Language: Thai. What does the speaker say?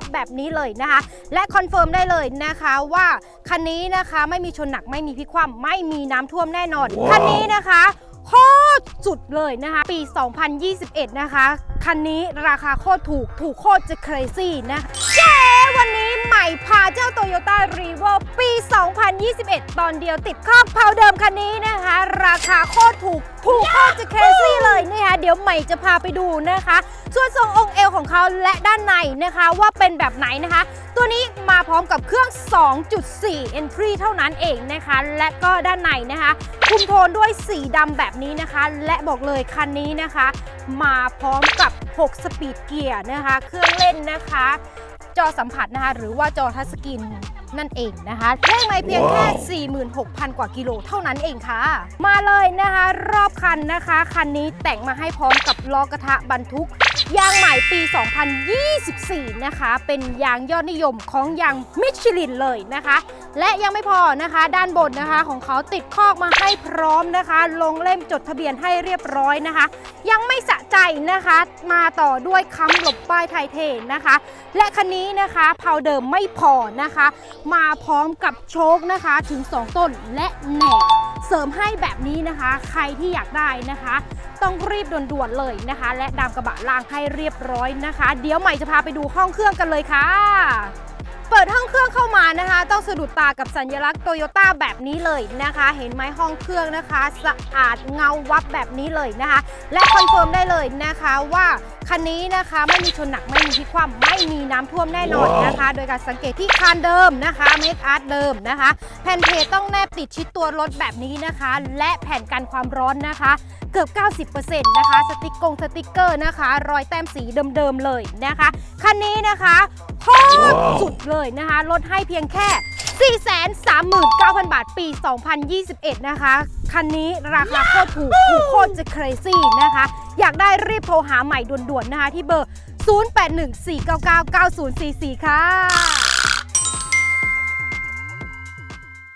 วับแบบนี้เลยนะคะ และคอนเฟิร์มได้เลยนะคะว่าคันนี้นะคะไม่มีชนหนักไม่มีพลิกคว่ำไม่มีน้ำท่วมแน่นอน คันนี้นะคะโคตรสุดเลยนะคะ ปี 2021 นะคะ คันนี้ราคาโคตรถูก ถูกโคตรจะ crazy นะเย้วันนี้ใหม่พาเจ้า Toyota r e v o ปี 2021 ตอนเดียวติดครอบเพาเดิมคันนี้นะคะ ราคาโคตรถูก ถูกโคตรจะ crazy เลยนะคะ เดี๋ยวใหม่จะพาไปดูนะคะ ส่วนทรงองค์เอวของเขาและด้านในนะคะว่าเป็นแบบไหนนะคะ ตัวนี้มาพร้อมกับเครื่อง 2.4 entry เท่านั้นเองนะคะ และก็ด้านในนะคะคุมโทนด้วยสีดำแบบนี้นะคะ และบอกเลยคันนี้นะคะ มาพร้อมกับ 6 สปีดเกียร์นะคะ เครื่องเล่นนะคะ จอสัมผัสนะคะ หรือว่าจอทัชสกรีน นั่นเองนะคะเลขไม่เพียงแค่ 46,000 กว่ากิโลเท่านั้นเองค่ะ มาเลยนะคะ รอบคันนะคะ คันนี้แต่งมาให้พร้อมกับล้อกระทะบรรทุก ยางใหม่ปี 2024 นะคะ เป็นยางยอดนิยมของยางมิชลินเลยนะคะ และยังไม่พอนะคะ ด้านบนนะคะของเขาติดคอกมาให้พร้อมนะคะ ลงเล่มจดทะเบียนให้เรียบร้อยนะคะ ยังไม่สะใจนะคะ มาต่อด้วยค้ำหลบป้ายไทยเทนนะคะ และคันนี้นะคะเพาเดิมไม่พอนะคะ มาพร้อมกับโชคนะคะถึง 2 ต้นและแหนก เสริมให้แบบนี้นะคะ ใครที่อยากได้นะคะ ต้องรีบด่วนๆเลยนะคะ และดามกระบะล่างให้เรียบร้อยนะคะ เดี๋ยวใหม่จะพาไปดูห้องเครื่องกันเลยค่ะ นะคะ ต้องสะดุดตากับสัญลักษณ์โตโยต้าแบบนี้เลยนะคะ เห็นไหมห้องเครื่องนะคะ สะอาดเงาวับแบบนี้เลยนะคะ และคอนเฟิร์มได้เลยนะคะว่าคันนี้นะคะไม่มีชนหนักไม่มีพิคว่ำไม่มีน้ำท่วมแน่นอนนะคะ โดยการสังเกตที่คานเดิมนะคะเมคอาร์ตเดิมนะคะ แผ่นเพจต้องแนบติดชิดตัวรถแบบนี้นะคะ และแผ่นกันความร้อนนะคะเกือบ 90%นะคะ สติกกงสติกเกอร์นะคะ รอยแต้มสีเดิมๆเลยนะคะ คันนี้นะคะ โคตรสุดเลยนะคะ ลดให้เพียงแค่ 439,000 บาทปี 2021 นะคะ คันนี้ราคาโคตรถูกถูกโคตรจะ crazy นะคะ อยากได้รีบโทรหาใหม่ด่วนๆนะคะที่เบอร์ 0814999044 ค่ะ